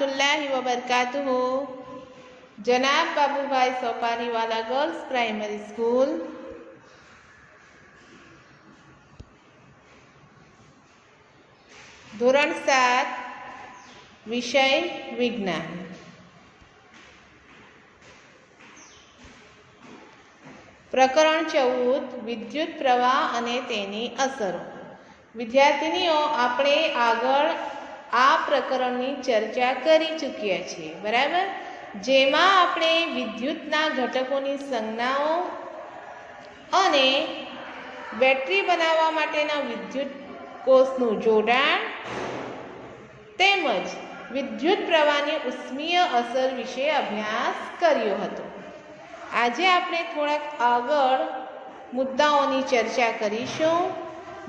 rahmatullahi wabarakatuh જનાબ Babubhai Soparivala girls primary school ધોરણ સાત વિષય વિજ્ઞાન પ્રકરણ ચૌદ વિદ્યુત પ્રવાહ અને તેની અસરો. વિદ્યાર્થીનીઓ, આપણે આગળ આ પ્રકરણની ચર્ચા કરી ચૂક્યા છીએ, બરાબર? જેમાં આપણે વિદ્યુતના ઘટકોની સંજ્ઞાઓ અને બેટરી બનાવવા માટેના વિદ્યુત કોષનું જોડાણ તેમજ વિદ્યુત પ્રવાહની ઉષ્મીય અસર વિશે અભ્યાસ કર્યો હતો. આજે આપણે થોડાક આગળ મુદ્દાઓની ચર્ચા કરીશું,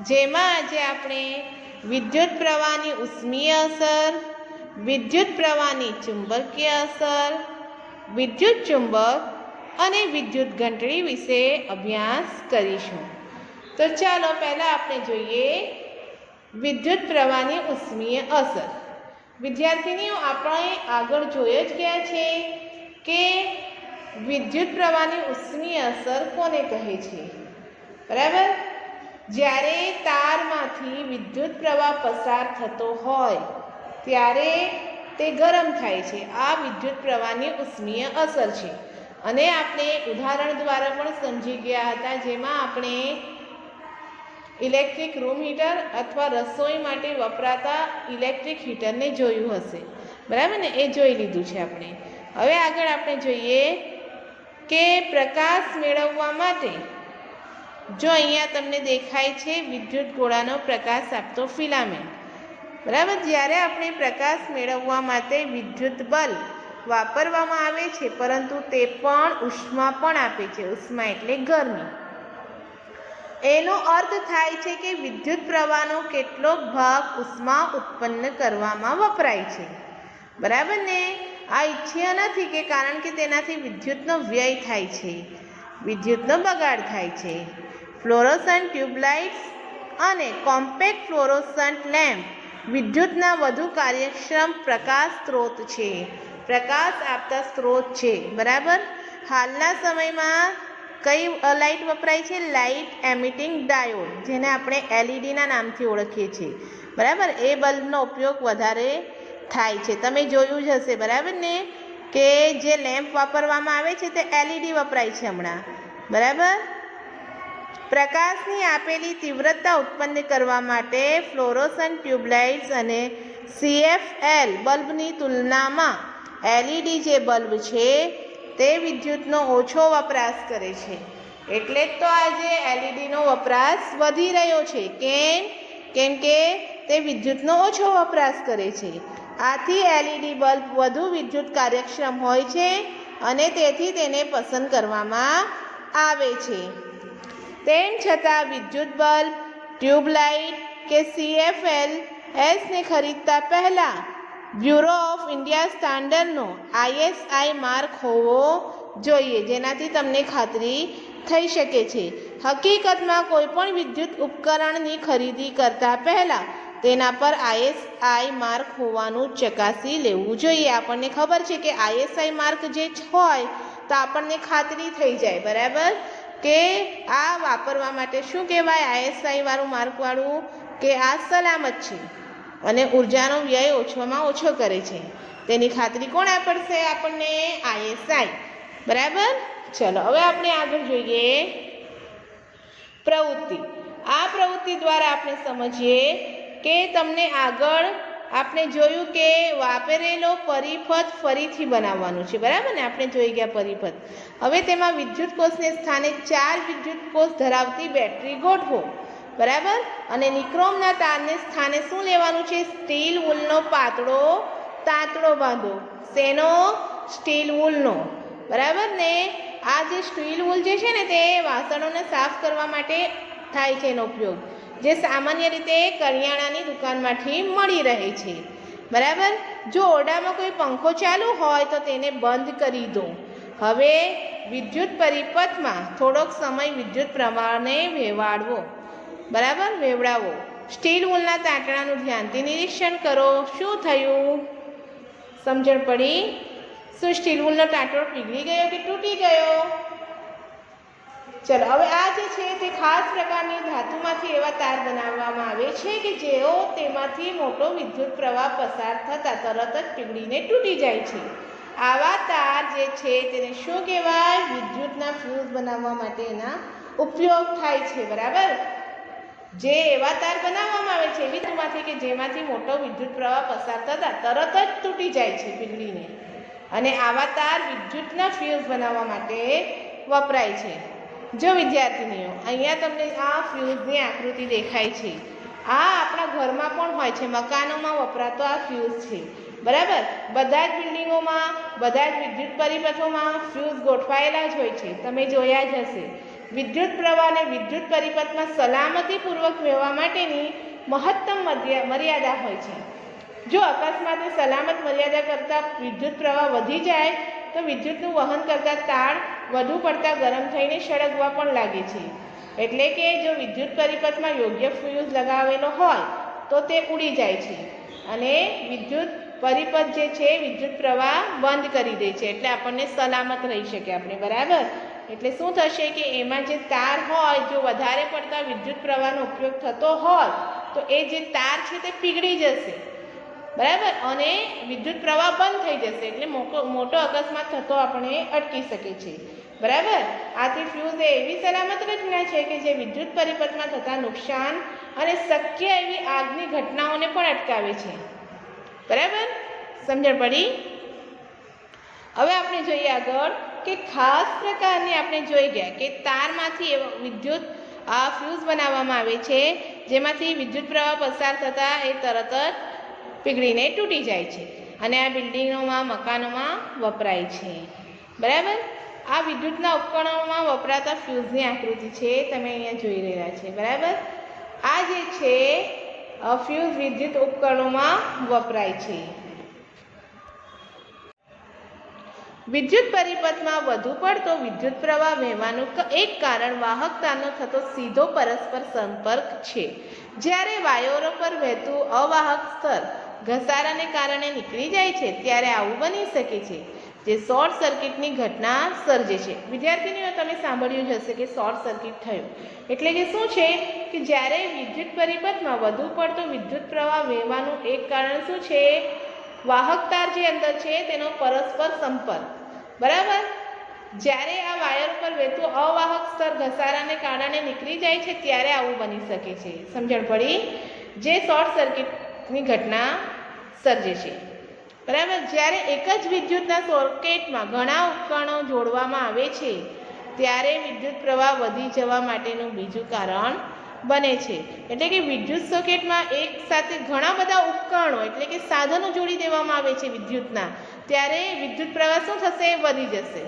જેમાં આજે આપણે વિદ્યુત પ્રવાહની ઉષ્મીય અસર, વિદ્યુત પ્રવાહની ચુંબકીય અસર, વિદ્યુત ચુંબક અને વિદ્યુત ઘંટડી વિશે અભ્યાસ કરીશું. તો ચાલો પહેલાં આપણે જોઈએ વિદ્યુત પ્રવાહની ઉષ્મીય અસર. વિદ્યાર્થીનીઓ, આપણે આગળ જોઈ જ ગયા છે કે વિદ્યુત પ્રવાહની ઉષ્મીય અસર કોને કહે છે? બરાબર? જ્યારે તારમાંથી વિદ્યુત પ્રવાહ પસાર થતો હોય, ત્યારે તે ગરમ થાય છે. આ વિદ્યુત પ્રવાહની ઉષ્મીય અસર છે. અને આપણે ઉદાહરણ દ્વારા પણ સમજી ગયા હતા, જેમાં આપણે ઇલેક્ટ્રિક રૂમ હીટર અથવા રસોઈ માટે વપરાતા ઇલેક્ટ્રિક હીટરને જોયું હશે. બરાબર ને? એ જોઈ લીધું છે આપણે. હવે આગળ આપણે જોઈએ કે પ્રકાશ મેળવવા માટે જો અહીંયા તમને દેખાય છે વિદ્યુત ગોળાનો પ્રકાશ આપતો ફિલામેન્ટ. બરાબર, જ્યારે આપણે પ્રકાશ મેળવવા માટે વિદ્યુત બલ્બ વાપરવામાં આવે છે, પરંતુ તે પણ ઉષ્મા પણ આપે છે, ઉષ્મા એટલે ગરમી. એનો અર્થ થાય છે કે વિદ્યુત પ્રવાહનો કેટલો ભાગ ઉષ્મા ઉત્પન્ન કરવામાં વપરાય છે. બરાબર ને? આ ઈચ્છ્ય નથી કે કારણ કે તેનાથી વિદ્યુતનો વ્યય થાય છે. વિદ્યુતનો બગાડ થાય છે. ફ્લોરોસન્ટ ટ્યુબલાઇટ્સ અને કોમ્પેક્ટ ફ્લોરોસન્ટ લેમ્પ વિદ્યુતના વધુ કાર્યક્ષમ પ્રકાશ સ્ત્રોત છે. પ્રકાશ આપતા સ્ત્રોત છે, બરાબર? હાલના સમયમાં કઈ લાઇટ વપરાય છે? લાઇટ એમિટિંગ ડાયોડ, જેને આપણે એલઈડીના નામથી ઓળખીએ છીએ. બરાબર? એ બલ્બનો ઉપયોગ વધારે થાય છે. તમે જોયું જ હશે, બરાબર ને? કે જે લેમ્પ વાપરવામાં આવે છે તે એલઈડી વપરાય છે હમણાં. બરાબર? પ્રકાશની આપેલી તીવ્રતા ઉત્પન્ન કરવા માટે ફ્લોરોસન ટ્યુબલાઇટ્સ અને સીએફએલ બલ્બની તુલનામાં એલઈડી જે બલ્બ છે તે વિદ્યુતનો ઓછો વપરાશ કરે છે. એટલે જ તો આજે એલઈડીનો વપરાશ વધી રહ્યો છે. કેમ? કેમ કે તે વિદ્યુતનો ઓછો વપરાશ કરે છે. આથી એલઈડી બલ્બ વધુ વિદ્યુત કાર્યક્ષમ હોય છે અને તેથી તેને પસંદ કરવામાં આવે છે. તેમ છતાં વિદ્યુત બલ્બ, ટ્યુબલાઇટ કે સીએફએલ એસને ખરીદતા પહેલાં બ્યુરો ઓફ ઇન્ડિયા સ્ટાન્ડર્ડનો આઈએસઆઈ માર્ક હોવો જોઈએ, જેનાથી તમને ખાતરી થઈ શકે છે. હકીકતમાં કોઈપણ વિદ્યુત ઉપકરણની ખરીદી કરતા પહેલાં તેના પર આઈએસઆઈ માર્ક હોવાનું ચકાસી લેવું જોઈએ. આપણને ખબર છે કે આઈએસઆઈ માર્ક જે હોય તો આપણને ખાતરી થઈ જાય, બરાબર? કે આ વાપરવા માટે શું કહેવાય? આઈએસઆઈ વાળું માર્કવાળું કે આ સલામત છે અને ઉર્જાનો વ્યય ઓછામાં ઓછો કરે છે. તેની ખાતરી કોણ પડશે? આપણને આઈએસઆઈ. બરાબર? ચલો, હવે આપણે આગળ જોઈએ પ્રવૃત્તિ. આ પ્રવૃત્તિ દ્વારા આપણે સમજીએ કે તમને આગળ આપણે જોયું કે વાપરેલો પરિપથ ફરીથી બનાવવાનું છે. બરાબર ને? આપણે જોઈ ગયા પરિપથ. હવે તેમાં વિદ્યુત કોષને સ્થાને ચાર વિદ્યુત કોષ ધરાવતી બેટરી ગોઠવો. બરાબર? અને નિક્રોમના તારને સ્થાને શું લેવાનું છે? સ્ટીલ વૂલનો પાતળો તાંતળો બાંધો. શેનો? સ્ટીલ વૂલનો બરાબર ને? આ જે સ્ટીલ વૂલ જે છે ને તે વાસણોને સાફ કરવા માટે થાય છે એનો ઉપયોગ. જે સામાન્ય રીતે કરિયાણાની દુકાનમાંથી મળી રહે છે. બરાબર? જો ઓરડામાં કોઈ પંખો ચાલુ હોય તો તેને બંધ કરી દો. હવે વિદ્યુત પરિપથમાં થોડોક સમય વિદ્યુત પ્રવાહને વેવાડવો. બરાબર? વેવડાવો. સ્ટીલ વૂલના તાંતણાનું ધ્યાનથી નિરીક્ષણ કરો. શું થયું? સમજણ પડી? શું સ્ટીલ વૂલનો તાંતણો પીગળી ગયો કે તૂટી ગયો? ચલો, હવે આ જે છે તે ખાસ પ્રકારની ધાતુમાંથી એવા તાર બનાવવામાં આવે છે કે જેઓ તેમાંથી મોટો વિદ્યુત પ્રવાહ પસાર થતાં તરત જ પીગળીને તૂટી જાય છે. આવા તાર જે છે તેને શું કહેવાય? વિદ્યુતના ફ્યુઝ બનાવવા માટે એના ઉપયોગ થાય છે, બરાબર? જે એવા તાર બનાવવામાં આવે છે, એવી ધાતુમાંથી કે જેમાંથી મોટો વિદ્યુત પ્રવાહ પસાર થતાં તરત જ તૂટી જાય છે પીગળીને અને આવા તાર વિદ્યુતના ફ્યુઝ બનાવવા માટે વપરાય છે. જો વિદ્યાર્થીનીઓ, અહીંયા તમને આ ફ્યુઝની આકૃતિ દેખાય છે. આ આપણા ઘરમાં પણ હોય છે, મકાનોમાં વપરાતો આ ફ્યુઝ છે. બરાબર? બધા જ બિલ્ડિંગોમાં, બધા જ વિદ્યુત પરિપથોમાં ફ્યુઝ ગોઠવાયેલા જ હોય છે. તમે જોયા જ હશે. વિદ્યુત પ્રવાહને વિદ્યુત પરિપથમાં સલામતીપૂર્વક વહેવા માટેની મહત્તમ મર્યાદા હોય છે. જો અકસ્માતે સલામત મર્યાદા કરતાં વિદ્યુત પ્રવાહ વધી જાય, તો વિદ્યુતનું વહન કરતાં તાર વધુ પડતા ગરમ થઈને સળગવા પણ લાગે છે. એટલે કે જો વિદ્યુત પરિપથમાં યોગ્ય ફ્યુઝ લગાવેલો હોય, તો તે ઉડી જાય છે. અને વિદ્યુત પરિપથ જે છે, વિદ્યુત પ્રવાહ બંધ કરી દે છે. એટલે આપણને સલામત રહી શકે આપણે, બરાબર? એટલે શું થશે કે એમાં જે તાર હોય, જો વધારે પડતા વિદ્યુત પ્રવાહનો ઉપયોગ થતો હોય, તો એ જે તાર છે તે પીગળી જશે. બરાબર? અને વિદ્યુત પ્રવાહ બંધ થઈ જશે એટલે મોટો અકસ્માત થતો આપણે અટકી શકે છે બરાબર? આથી ફ્યુઝ એ એવી સલામત રચના છે કે જે વિદ્યુત પરિપથમાં થતા નુકસાન અને શક્ય એવી આગની ઘટનાઓને પણ અટકાવે છે. બરાબર? સમજણ પડી? હવે આપણે જોઈએ આગળ કે ખાસ પ્રકારની આપણે જોઈ ગયા કે તારમાંથી વિદ્યુત, આ ફ્યુઝ બનાવવામાં આવે છે, જેમાંથી વિદ્યુત પ્રવાહ પસાર થતાં એ તરત જ પીગળીને તૂટી જાય છે અને આ બિલ્ડિંગોમાં, મકાનોમાં વપરાય છે. બરાબર? આ વિદ્યુતના ઉપકરણોમાં વપરાતા ફ્યુઝની આકૃતિ છે, તમે અહીંયા જોઈ રહ્યા છે. બરાબર? આ જે છે ફ્યુઝ વિદ્યુત ઉપકરણોમાં વપરાય છે. વિદ્યુત પરિપથમાં વધુ પડતો વિદ્યુત પ્રવાહ વહેવાનું એક કારણ વાહકતાનો થતો સીધો પરસ્પર સંપર્ક છે. જ્યારે વાયોરો પર વહેતું અવાહક સ્તર ઘસારાને કારણે નીકળી જાય છે, ત્યારે આવું બની શકે છે જે શોર્ટ સર્કિટની ઘટના સર્જે છે. વિદ્યાર્થીનીઓ, તમે સાંભળ્યું જ હશે કે શોર્ટ સર્કિટ થયું. એટલે કે શું છે કે જ્યારે વિદ્યુત પરિપથમાં વધુ પડતો વિદ્યુત પ્રવાહ વહેવાનું એક કારણ શું છે? વાહક તાર જે અંદર છે, તેનો પરસ્પર સંપર્ક. બરાબર? જ્યારે આ વાયર પર વહેતું અવાહક સ્તર ઘસારાને કારણે નીકળી જાય છે, ત્યારે આવું બની શકે છે. સમજણ પડી? જે શોર્ટ સર્કિટની ઘટના સર્જે છે. બરાબર? જ્યારે એક જ વિદ્યુતના સોકેટમાં ઘણા ઉપકરણો જોડવામાં આવે છે, ત્યારે વિદ્યુત પ્રવાહ વધી જવા માટેનું બીજું કારણ બને છે. એટલે કે વિદ્યુત સોકેટમાં એક સાથે ઘણા બધા ઉપકરણો, એટલે કે સાધનો જોડી દેવામાં આવે છે વિદ્યુતના, ત્યારે વિદ્યુત પ્રવાહ શું થશે? વધી જશે.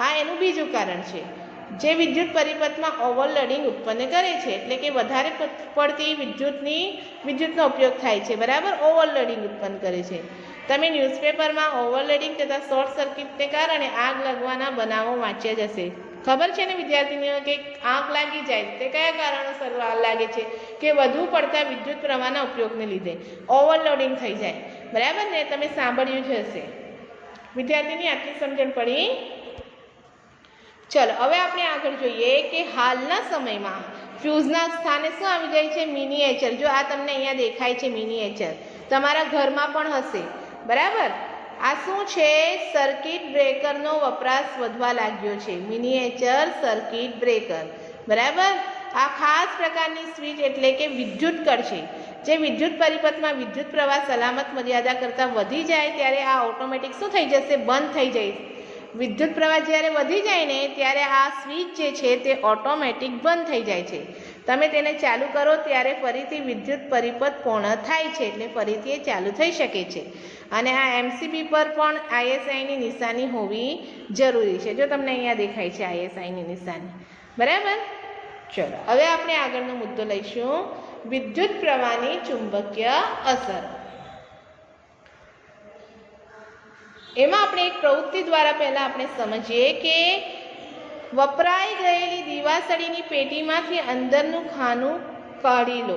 આ એનું બીજું કારણ છે. જે વિદ્યુત પરિપથમાં ઓવરલોડિંગ ઉત્પન્ન કરે છે, એટલે કે વધારે પડતી વિદ્યુતની, વિદ્યુતનો ઉપયોગ થાય છે, બરાબર? ઓવરલોડિંગ ઉત્પન્ન કરે છે. તમે ન્યૂઝપેપરમાં ઓવરલોડિંગ તથા શોર્ટ સર્કિટને કારણે આગ લાગવાના બનાવો વાંચ્યા જ હશે ખબર છે ને વિદ્યાર્થીનીઓ કે આગ લાગી જાય, તે કયા કારણોસર આગ લાગે છે? કે વધુ પડતા વિદ્યુત પ્રવાહના ઉપયોગને લીધે ઓવરલોડિંગ થઈ જાય. બરાબર ને? તમે સાંભળ્યું જ હશે. વિદ્યાર્થીની આટલી સમજણ પડી? ચલો, હવે આપણે આગળ જોઈએ કે હાલના સમયમાં ફ્યુઝના સ્થાને શું આવી જાય છે? મિનિએચર. જો આ તમને અહીંયા દેખાય છે મિનિએચર, તમારા ઘરમાં પણ હશે. બરાબર? આ શું છે? સર્કિટ બ્રેકરનો વપરાશ વધવા લાગ્યો છે. Miniature circuit breaker. બરાબર? આ ખાસ પ્રકારની સ્વિચ એટલે કે વિદ્યુત છે. જે વિદ્યુત પરિપથમાં વિદ્યુત પ્રવાહ સલામત મર્યાદા કરતાં વધી જાય, ત્યારે આ ઓટોમેટિક શું થઈ જશે? બંધ થઈ જાય. વિદ્યુત પ્રવાહ જ્યારે વધી જાય ને ત્યારે આ સ્વિચ જે છે તે ઓટોમેટિક બંધ થઈ જાય છે. તમે તેને ચાલુ કરો ત્યારે ફરીથી વિદ્યુત પરિપથ પૂર્ણ થાય છે એટલે ફરીથી એ ચાલુ થઈ શકે છે. અને આ એમસીબી પર પણ આઈએસઆઈની નિશાની હોવી જરૂરી છે. જો તમને અહીંયા દેખાય છે આઈએસઆઈની નિશાની. બરાબર? ચલો, હવે આપણે આગળનો મુદ્દો લઈશું. વિદ્યુત પ્રવાહની ચુંબકીય અસર. એમાં આપણે એક પ્રવૃત્તિ દ્વારા પહેલાં આપણે સમજીએ કે વપરાઈ ગયેલી દીવાસળીની પેટીમાંથી અંદરનું ખાનું કાઢી લો.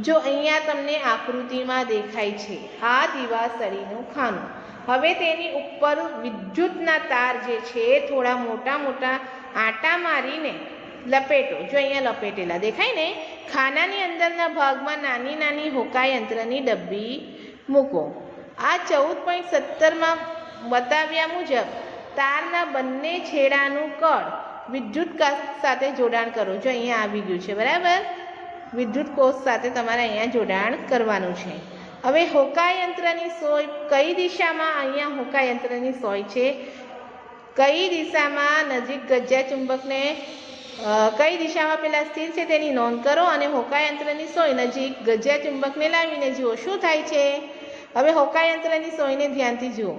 જો અહીંયા તમને આકૃતિમાં દેખાય છે, આ દીવાસળીનું ખાનું. હવે તેની ઉપર વિદ્યુતના તાર જે છે, થોડા મોટા મોટા આટા મારીને લપેટો. જો અહીંયા લપેટેલા દેખાય ને, ખાનાની અંદરના ભાગમાં નાની નાની હોકા યંત્રની ડબ્બી મૂકો. આ ચૌદ પોઈન્ટ સત્તરમાં બતાવ્યા મુજબ, તારના બંને છેડાનું કળ વિદ્યુત સાથે જોડાણ કરો. જો અહીંયા આવી ગયું છે, બરાબર? વિદ્યુત કોષ સાથે તમારે અહીંયા જોડાણ કરવાનું છે. હવે હોકા યંત્રની સોય કઈ દિશામાં? અહીંયા હોકા યંત્રની સોય છે. કઈ દિશામાં? નજીક ગજ્જા ચુંબકને કઈ દિશામાં પેલા સ્થિર છે તેની નોંધ કરો અને હોકા યંત્રની સોય નજીક ગજ્જા ચુંબકને લાવીને જુઓ. શું થાય છે? હવે હોકાયંત્રની સોયને ધ્યાનથી જુઓ.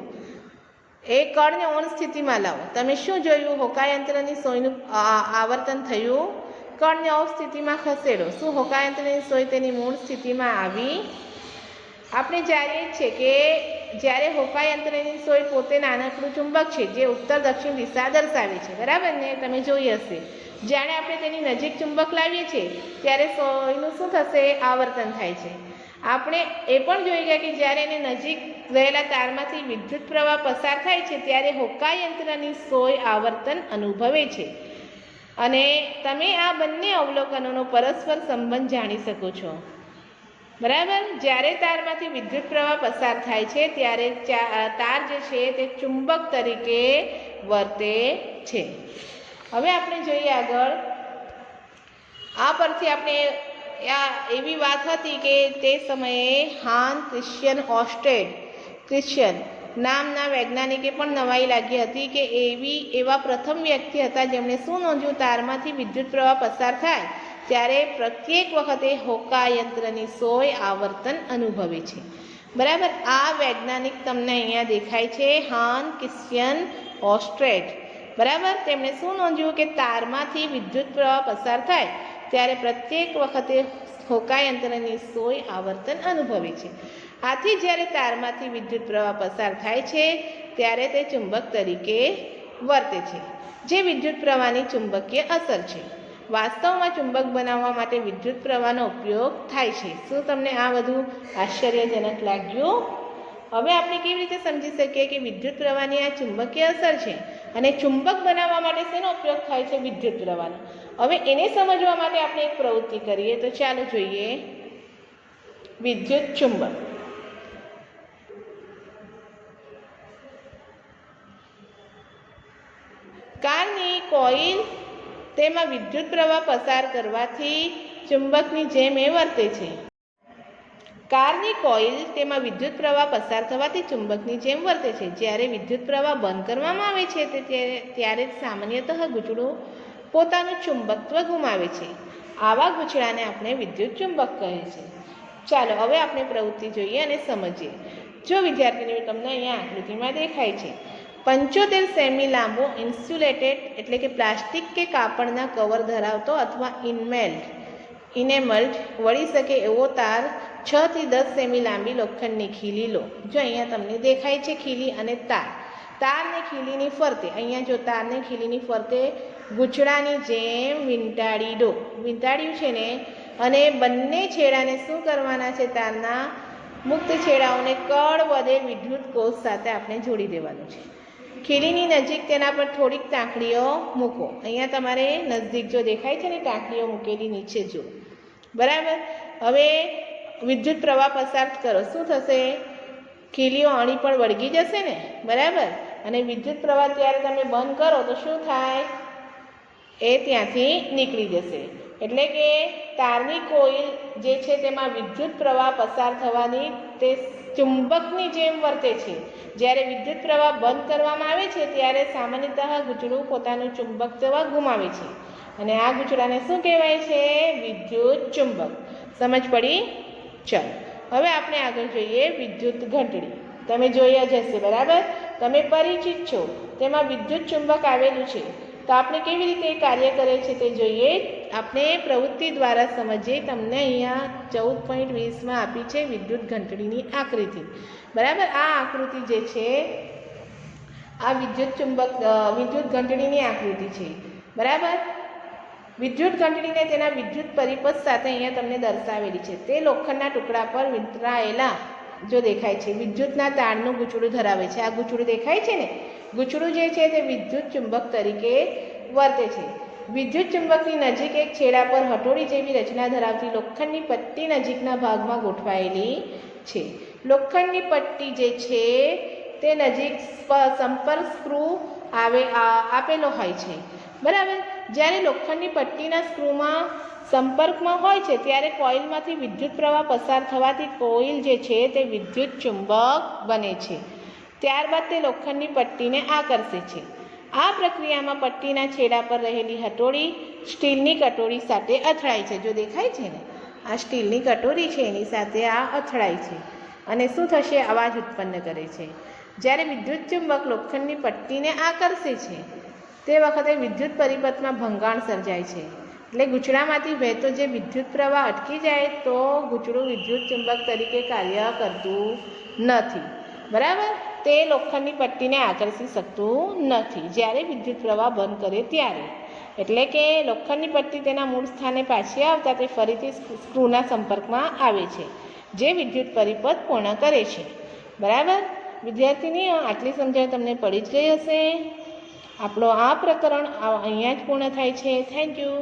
એ કળને ઓન સ્થિતિમાં લાવો. તમે શું જોયું? હોકાયંત્રની સોયનું આવર્તન થયું. કળને ઓફ સ્થિતિમાં ખસેડો. શું હોકાયંત્રની સોય તેની મૂળ સ્થિતિમાં આવી? આપણે જાણીએ જ છે કે જ્યારે હોકાયંત્રની સોય પોતે નાનકડું ચુંબક છે, જે ઉત્તર દક્ષિણ દિશા દર્શાવે છે. બરાબર ને? તમે જોઈ હશે. જ્યારે આપણે તેની નજીક ચુંબક લાવીએ છીએ, ત્યારે સોયનું શું થશે? આવર્તન થાય છે. આપણે એ પણ જોઈ ગયા કે જ્યારે એને નજીક રહેલા તારમાંથી વિદ્યુત પ્રવાહ પસાર થાય છે, ત્યારે હોકા યંત્રની સોય આવર્તન અનુભવે છે. અને તમે આ બંને અવલોકનોનો પરસ્પર સંબંધ જાણી શકો છો. બરાબર? જ્યારે તારમાંથી વિદ્યુત પ્રવાહ પસાર થાય છે, ત્યારે તાર જે છે તે ચુંબક તરીકે વર્તે છે. હવે આપણે જોઈએ આગળ. આ પરથી આપણે આ એવી વાત હતી કે તે સમયે હાન ક્રિશ્ચિયન હોસ્ટેડ ક્રિશ્ચિયન નામના વૈજ્ઞાનિકે પણ નવાઈ લાગી હતી કે એવી એવા પ્રથમ વ્યક્તિ હતા જેમણે શું નોંધ્યું તારમાંથી વિદ્યુત પ્રવાહ પસાર થાય ત્યારે પ્રત્યેક વખતે હોકા યંત્રની સોય આવર્તન અનુભવે છે બરાબર આ વૈજ્ઞાનિક તમને અહીંયા દેખાય છે હાન ક્રિશ્ચિયન ઓસ્ટ્રેટ બરાબર તેમણે શું નોંધ્યું કે તારમાંથી વિદ્યુત પ્રવાહ પસાર થાય ત્યારે પ્રત્યેક વખતે હોકાયંત્રની સોય આવર્તન અનુભવે છે. આથી જ્યારે તારમાંથી વિદ્યુત પ્રવાહ પસાર થાય છે, ત્યારે તે ચુંબક તરીકે વર્તે છે, જે વિદ્યુત પ્રવાહની ચુંબકીય અસર છે. વાસ્તવમાં ચુંબક બનાવવા માટે વિદ્યુત પ્રવાહનો ઉપયોગ થાય છે. શું તમને આ બધું આશ્ચર્યજનક લાગ્યું? હવે આપણે કેવી રીતે સમજી શકીએ કે વિદ્યુત પ્રવાહની આ ચુંબકીય અસર છે અને ચુંબક બનાવવા માટે શેનો ઉપયોગ થાય છે વિદ્યુત પ્રવાહનો? હવે એને સમજવા માટે આપણે એક પ્રવૃત્તિ કરીએ. તો ચાલો જોઈએ. વિદ્યુત ચુંબક. કારની કોઇલ તેમાં વિદ્યુત પ્રવાહ પસાર કરવાથી ચુંબકની જેમ એ વર્તે છે. કારની કોઇલ તેમાં વિદ્યુત પ્રવાહ પસાર થવાથી ચુંબકની જેમ વર્તે છે. જ્યારે વિદ્યુત પ્રવાહ બંધ કરવામાં આવે છે, તે ત્યારે- સામાન્યતઃ ગૂંચળું પોતાનું ચુંબકત્વ ગુમાવે છે. આવા ગૂંચળાને આપણે વિદ્યુત ચુંબક કહે છે. ચાલો, હવે આપણે પ્રવૃત્તિ જોઈએ અને સમજીએ. જો વિદ્યાર્થીઓ, તમને અહીંયા આકૃતિમાં દેખાય છે. પંચોતેર સેમી લાંબો ઇન્સ્યુલેટેડ એટલે કે પ્લાસ્ટિક કે કાપડના કવર ધરાવતો અથવા ઇનમેલ્ડ, ઇનેમલ્ડ વળી શકે એવો તાર છ થી દસ સેમી લાંબી લોખંડની ખીલી લો. જો અહીંયા તમને દેખાય છે ખીલી અને તાર. તારને ખીલીની ફરતે, અહીંયા જો તારને ખીલીની ફરતે ગૂંચળાની જેમ વીંટાળી દો. વીંટાળ્યું છે ને? અને બંને છેડાને શું કરવાના છે તારના? મુક્ત છેડાઓને કળ વધે વિદ્યુત કોષ સાથે આપણે જોડી દેવાનું છે. ખીલીની નજીક તેના પર થોડીક ટાંકડીઓ મૂકો. અહીંયા તમારે નજદીક જો દેખાય છે ને, ટાંકડીઓ મૂકેલી નીચે જો બરાબર? હવે વિદ્યુત પ્રવાહ પસાર કરો. શું થશે? ખીલીઓ અણી પણ વળગી જશે ને? બરાબર? અને વિદ્યુત પ્રવાહ ત્યારે તમે બંધ કરો તો શું થાય? એ ત્યાંથી નીકળી જશે. એટલે કે તારની કોઈલ જે છે તેમાં વિદ્યુત પ્રવાહ પસાર થવાની તે ચુંબકની જેમ વર્તે છે. જ્યારે વિદ્યુત પ્રવાહ બંધ કરવામાં આવે છે, ત્યારે સામાન્યતઃ ગૂંચળું પોતાનું ચુંબકત્વ ગુમાવે છે. અને આ ગૂંચળાને શું કહેવાય છે? વિદ્યુત ચુંબક. સમજ પડી? ચાલો. હવે આપણે આગળ જોઈએ વિદ્યુત ઘંટડી. તમે જોયા જ હશે, બરાબર? તમે પરિચિત છો. તેમાં વિદ્યુત ચુંબક આવેલું છે. તો આપણે કેવી રીતે કાર્ય કરે છે તે જોઈએ. આપણે પ્રવૃત્તિ દ્વારા સમજીએ તમને અહીંયા ચૌદ પોઈન્ટ વીસમાં આપી છે વિદ્યુત ઘંટડીની આકૃતિ. બરાબર? આ આકૃતિ જે છે, આ વિદ્યુત ચુંબક વિદ્યુત ઘંટડીની આકૃતિ છે. બરાબર? વિદ્યુત ઘંટડીને તેના વિદ્યુત પરિપથ સાથે અહીંયા તમને દર્શાવેલી છે. તે લોખંડના ટુકડા પર વિતરાયેલા જો દેખાય છે. વિદ્યુતના તારનું ગૂંચળું ધરાવે છે. આ ગૂંચળું દેખાય છે ને? ગૂંચળું જે છે તે વિદ્યુત ચુંબક તરીકે વર્તે છે. વિદ્યુત ચુંબકની નજીક એક છેડા પર હટોડી જેવી રચના ધરાવતી લોખંડની પટ્ટી નજીકના ભાગમાં ગોઠવાયેલી છે. લોખંડની પટ્ટી જે છે તે નજીક સ્પ- સંપર્ક સ્ક્રૂ આવે આપેલો હોય છે. બરાબર? જ્યારે લોખંડની પટ્ટીના સ્ક્રૂમાં સંપર્કમાં હોય છે, ત્યારે કોઇલમાંથી વિદ્યુત પ્રવાહ પસાર થવાથી કોઇલ જે છે તે વિદ્યુત ચુંબક બને છે. ત્યારબાદ તે લોખંડની પટ્ટીને આકર્ષે છે. આ પ્રક્રિયામાં પટ્ટીના છેડા પર રહેલી હટોળી સ્ટીલની કટોરી સાથે અથડાય છે. જો દેખાય છે ને? આ સ્ટીલની કટોરી છે, એની સાથે આ અથડાય છે અને શું થશે? અવાજ ઉત્પન્ન કરે છે. જ્યારે વિદ્યુત ચુંબક લોખંડની પટ્ટીને આકર્ષે છે તે વખતે વિદ્યુત પરિપથમાં ભંગાણ સર્જાય છે. એટલે ગૂંચળામાંથી વહેતો જે વિદ્યુત પ્રવાહ અટકી જાય તો ગૂંચળું વિદ્યુત ચુંબક તરીકે કાર્ય કરતું નથી. બરાબર? તે લોખંડની પટ્ટીને આકર્ષી શકતું નથી. જ્યારે વિદ્યુત પ્રવાહ બંધ કરે ત્યારે. એટલે કે લોખંડની પટ્ટી તેના મૂળ સ્થાને પાછી આવતા તે ફરીથી સ્ક્રૂના સંપર્કમાં આવે છે, જે વિદ્યુત પરિપથ પૂર્ણ કરે છે. બરાબર? વિદ્યાર્થીની આટલી સમજણ તમને પડી જ ગઈ હશે? આપણો આ પ્રકરણ અહીંયા જ પૂર્ણ થાય છે. Thank you